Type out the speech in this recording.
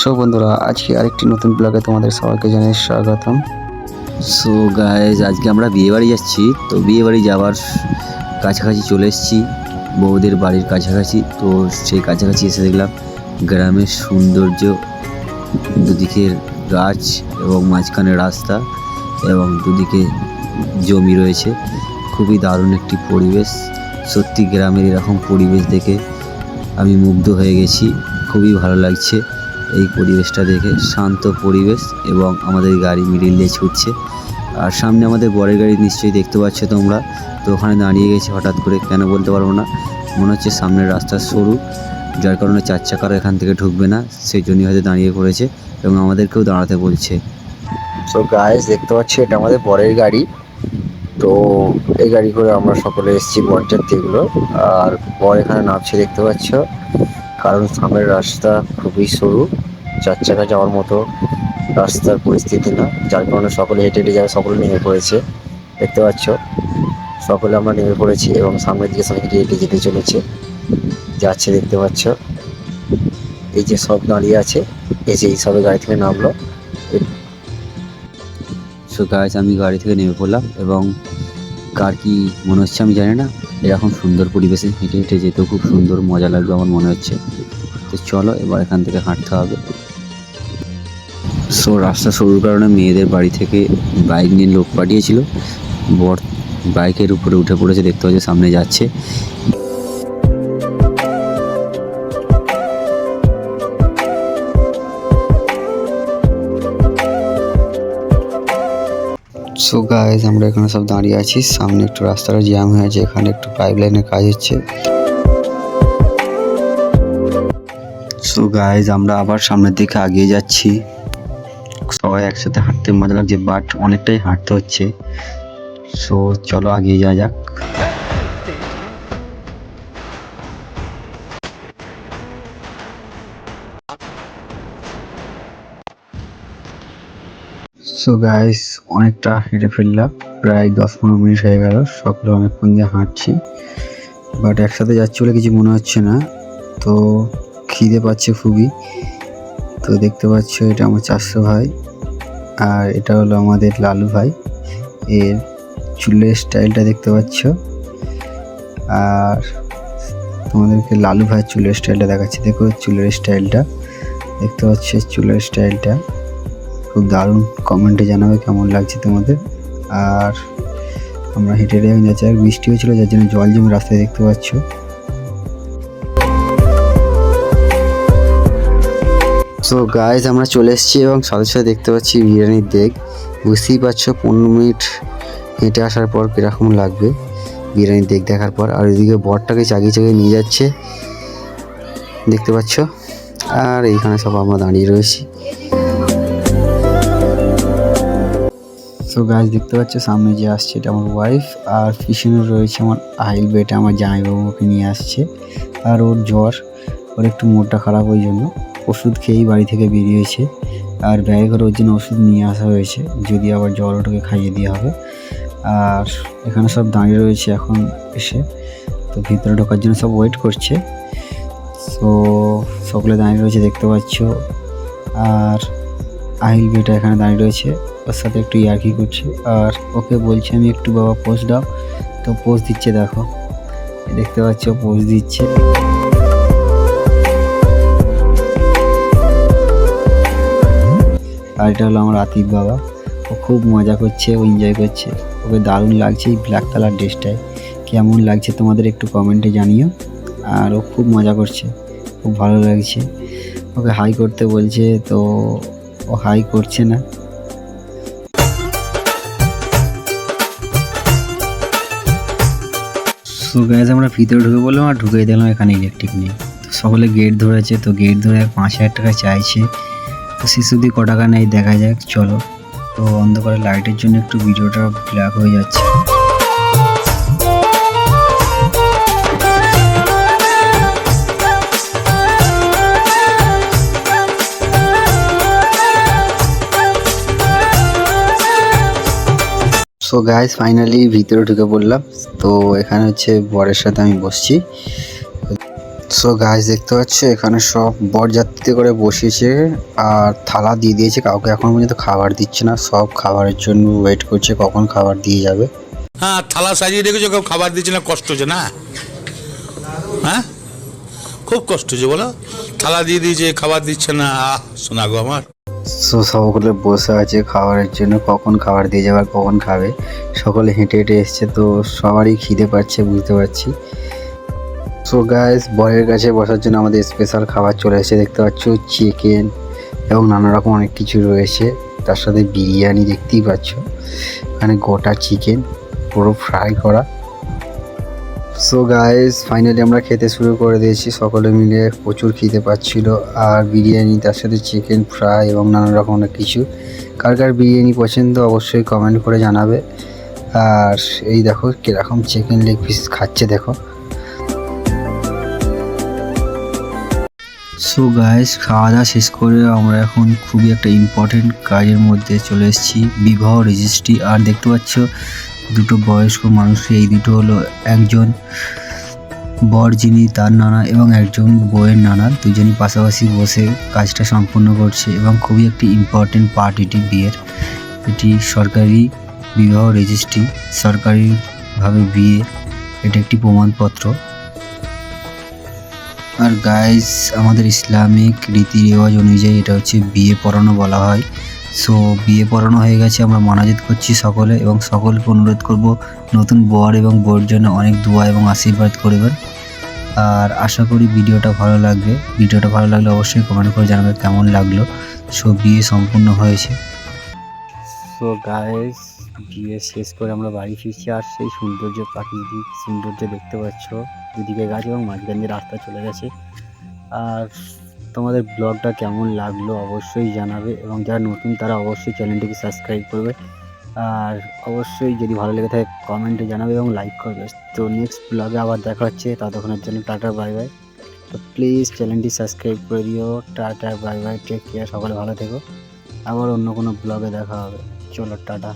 So বন্ধুরা, আজকে আরেকটি নতুন ব্লগে তোমাদের সবাইকে জানাই স্বাগতম। সো গাইজ আজকে আমরা বিয়ে বাড়ি যাচ্ছি। তো বিয়ে বাড়ি যাওয়ার কাছাকাছি চলে এসেছি। বউদের বাড়ির কাছাকাছি। তো সেই কাছাকাছি এসে দেখলাম গ্রামের সৌন্দর্য দুদিকের গাছ এবং মাঝখানে রাস্তা এবং দুদিকে জমি রয়েছে। খুবই দারুণ একটি পরিবেশ। সত্যি গ্রামের এরকম পরিবেশ দেখে আমি মুগ্ধ হয়ে গেছি। খুবই ভালো লাগছে। এই পরিবেশটা দেখে শান্ত পরিবেশ এবং আমাদের গাড়ি মিডিল দিয়ে ছুটছে। আর সামনে আমাদের বরের গাড়ি নিশ্চয়ই দেখতে পাচ্ছ তোমরা। তো ওখানে দাঁড়িয়ে গেছে, হঠাৎ করে কেন বলতে পারব না। মনে হচ্ছে সামনের রাস্তা সরু, যার কারণে চার চাকার এখান থেকে ঢুকবে না সেই জন্যই হয়তো দাঁড়িয়ে পড়েছে এবং আমাদেরকেও দাঁড়াতে বলছে। সো গাইস দেখতে পাচ্ছি এটা আমাদের বরের গাড়ি। তো এই গাড়ি করে আমরা সকলে এসেছি বরযাত্রীগুলো আর বর এখানে নামছে, দেখতে পাচ্ছ। কারণ সামনের রাস্তা খুবই সরু, চার চাকা যাওয়ার মতো রাস্তার পরিস্থিতি না, যার কারণে সকলে হেঁটে হেঁটে যাবে সকলে নেমে পড়েছে। দেখতে পাচ্ছ, সকলে আমরা নেমে পড়েছি এবং সামনের দিকে সবাই হেঁটে হেঁটে যেতে চলেছে। যাচ্ছে দেখতে পাচ্ছ, এই যে সব দাঁড়িয়ে আছে, এই যে এই সবে গাড়ি থেকে নামলো। সো গাছ আমি গাড়ি থেকে নেমে পড়লাম এবং কার কি মনে হচ্ছে আমি জানি না। এরকম সুন্দর পরিবেশে হেঁটে হেঁটে যেতেও খুব সুন্দর মজা লাগবে আমার মনে হচ্ছে। তো চলো, এবার এখান থেকে হাঁটতে হবে। সো রাস্তা সরুর কারণে মেয়েদের বাড়ি থেকে বাইক নিয়ে লোক পাঠিয়েছিল। বর বাইকের উপরে উঠে পড়েছে, দেখতে পাচ্ছে সামনে যাচ্ছে। সো গাইজ আমরা এখানে সব দাঁড়িয়ে আছি। সামনে একটু রাস্তাটা জ্যাম হয়ে আছে, এখানে একটু পাইপ লাইনের কাজ হচ্ছে। সো গাইজ আমরা আবার সামনের দিকে আগিয়ে যাচ্ছি। সবাই একসাথে হাঁটতে মজা লাগছে বাট অনেকটাই হাঁটতে হচ্ছে। সো চলো আগিয়ে যাওয়া যাক। সো গাইস অনেকটা হেঁটে ফেললাম প্রায় দশ পনেরো মিনিট হয়ে গেল। সকলে অনেকক্ষণ দিয়ে হাঁটছি। বাট একসাথে যাচ্ছি বলে কিছু মনে হচ্ছে না। তো খিদে পাচ্ছে খুবই। তো দেখতে পাচ্ছ এটা আমার চারশো ভাই। আর এটা হলো আমাদের লালু ভাই। এর চুলের স্টাইলটা দেখতে পাচ্ছ। আর তোমাদেরকে লালু ভাইয়ের চুলের স্টাইলটা দেখাচ্ছি। দেখো চুলের স্টাইলটা। দেখতে পাচ্ছ চুলের স্টাইলটা। খুব দারুণ কমেন্টে জানাবে কেমন লাগছে তোমাদের। আর আমরা হেঁটে হেঁটে যাচ্ছি, আর বৃষ্টি হয়েছিল, যার জন্য জল জমে রাস্তায় দেখতে পাচ্ছ। সো গাইজ আমরা চলে এসেছি এবং সাথে সাথে দেখতে পাচ্ছি বিরিয়ানির দেখ বুঝতেই পারছ, পনেরো মিনিট হেঁটে আসার পর কীরকম লাগবে বিরিয়ানির দেখ দেখার পর। আর ওইদিকে বরটাকে চাগিয়ে চাগিয়ে নিয়ে যাচ্ছে। দেখতে পাচ্ছ? আর এইখানে সব আমরা দাঁড়িয়ে রয়েছি। তো গাছ দেখতে পাচ্ছ, সামনে যে আসছে এটা আমার ওয়াইফ আর পিছনে রয়েছে আমার আহিল বেটা আমার জামাইবাবুকে নিয়ে আসছে। আর ওর জ্বর, ওর একটু মোটটা খারাপ ওই জন্য। ওষুধ খেয়েই বাড়ি থেকে বেরিয়েছে। আর ব্যাগে করে ওর জন্য ওষুধ নিয়ে আসা হয়েছে, যদি আবার জ্বর ওটাকে খাইয়ে দেওয়া হবে। আর এখানে সব দাঁড়িয়ে রয়েছে এখন এসে। তো ভিতরে ঢোকার জন্য সব ওয়েট করছে। তো সকলে দাঁড়িয়ে রয়েছে, দেখতে পাচ্ছ। আর আহিল বেটা এখানে দাঁড়িয়ে রয়েছে। ওর সাথে একটু ইয়ার্কি করছে। আর ওকে বলছে, আমি একটু বাবা পোস্ট দাও। তো পোস্ট দিচ্ছে, দেখো। দেখতে পাচ্ছ পোস্ট দিচ্ছে। আর এটা হলো আমার আতিফ বাবা। ও খুব মজা করছে, ও এনজয় করছে। ওকে দারুণ লাগছে এই ব্ল্যাক কালার ড্রেসটায় কেমন লাগছে তোমাদের একটু কমেন্টে জানিও। আর ও খুব মজা করছে, খুব ভালো লাগছে। ওকে হাই করতে বলছে, তো ও হাই করছে না। সো গ্যাস আমরা ভিতরে ঢুকে বললাম আর ঢুকে দিলাম এখানে ইলেকট্রিক নেই। তো সকলে গেট ধরেছে, তো গেট ধরে পাঁচ হাজার টাকা চাইছে। তো শিশু দিয়ে ক টাকা নেই দেখা যাক, চলো। তো অন্ধকারে লাইটের জন্য একটু ভিডিওটা ব্ল্যাক হয়ে যাচ্ছে। সো গাইস ফাইনালি ভিতরে ঢুকে পড়লাম। তো, এখানে হচ্ছে বরের সাথে আমি বসছি। সো গাছ দেখতে পাচ্ছ, এখানে সব বরযাত্রী করে বসেছে আর থালা দিয়ে দিয়েছে। কাউকে এখন পর্যন্ত খাবার দিচ্ছে না। সব খাবারের জন্য ওয়েট করছে, কখন খাবার দিয়ে যাবে। হ্যাঁ থালা সাজিয়ে রেখেছো, কেউ খাবার দিচ্ছে না, কষ্ট হচ্ছে না? হ্যাঁ? খুব কষ্ট হচ্ছে, বলো। থালা দিয়ে দিয়েছে, খাবার দিচ্ছে না। শোনা গো আমার। সো সকলে বসে আছে খাবারের জন্য, কখন খাবার দিয়ে যাবে আর কখন খাবে। সকলে হেঁটে হেঁটে এসছে, তো সবারই খিদে পাচ্ছে, বুঝতে পারছি। সো গাইস বরের কাছে বসার জন্য আমাদের স্পেশাল খাবার চলে এসেছে, দেখতে পাচ্ছ চিকেন এবং নানা রকম অনেক কিছু রয়েছে। তার সাথে বিরিয়ানি দেখতেই পাচ্ছ। এখানে গোটা চিকেন পুরো ফ্রাই করা। সো গাইস ফাইনালি আমরা খেতে শুরু করে দিয়েছি। সকলে মিলে প্রচুর খিদে পাচ্ছিল। আর বিরিয়ানি, তার সাথে চিকেন ফ্রাই এবং নানা রকম অনেক কিছু। কার কার বিরিয়ানি পছন্দ অবশ্যই কমেন্ট করে জানাবে। আর এই দেখো, কীরকম চিকেন লেগ পিস খাচ্ছে দেখো। সো গাইস খাওয়া দাওয়া শেষ করে আমরা এখন খুবই একটা ইম্পর্টেন্ট কাজের মধ্যে চলে এসেছি। বিবাহ রেজিস্ট্রি আর দেখতে পাচ্ছ দুটো বয়স্ক মানুষ, এই দুটো হলো একজন বর যিনি তার নানা এবং একজন বউয়ের নানা, দুজনই পাশাপাশি বসে কাজটা সম্পূর্ণ করছে এবং খুবই একটি ইম্পর্টেন্ট পার্ট এটি বিয়ের। এটি সরকারি বিবাহ রেজিস্ট্রি সরকারিভাবে বিয়ে, এটা একটি প্রমাণপত্র। আর গাইজ আমাদের ইসলামিক রীতি রেওয়াজ অনুযায়ী এটা হচ্ছে বিয়ে পড়ানো বলা হয়। সো বিয়ে পড়ানো হয়ে গেছে, আমরা মানাজিত করছি সকলে এবং সকলকে অনুরোধ করব নতুন বর এবং বউর জন্য অনেক দোয়া এবং আশীর্বাদ করবেন। আর আশা করি ভিডিওটা ভালো লাগবে। ভিডিওটা ভালো লাগলে অবশ্যই কমেন্ট করে জানাবে কেমন লাগল। সো বিয়ে সম্পূর্ণ হয়েছে। সো গাইস বিয়ে শেষ করে আমরা বাড়ি ফিরছি আর সেই সৌন্দর্য প্রাকৃতিক সৌন্দর্য দেখতে পাচ্ছ। দুদিকে গাছ এবং মাঝখান দিয়ে রাস্তা চলে গেছে। আর তোমাদের ব্লগটা কেমন লাগল অবশ্যই জানাবে এবং যারা নতুন তারা অবশ্যই চ্যানেলটিকে সাবস্ক্রাইব করবে। আর অবশ্যই যদি ভালো লেগে থাকে কমেন্টে জানাবে এবং লাইক করবে। তো নেক্সট ব্লগে আবার দেখা হচ্ছে। ততক্ষণের জন্য টাটা, বাই বাই। তো প্লিজ চ্যানেলটি সাবস্ক্রাইব করে দিও। Tata, bye bye. Take care সকলে ভালো থেকো। আবার অন্য কোনো ব্লগে দেখা হবে। চলো, টাটা।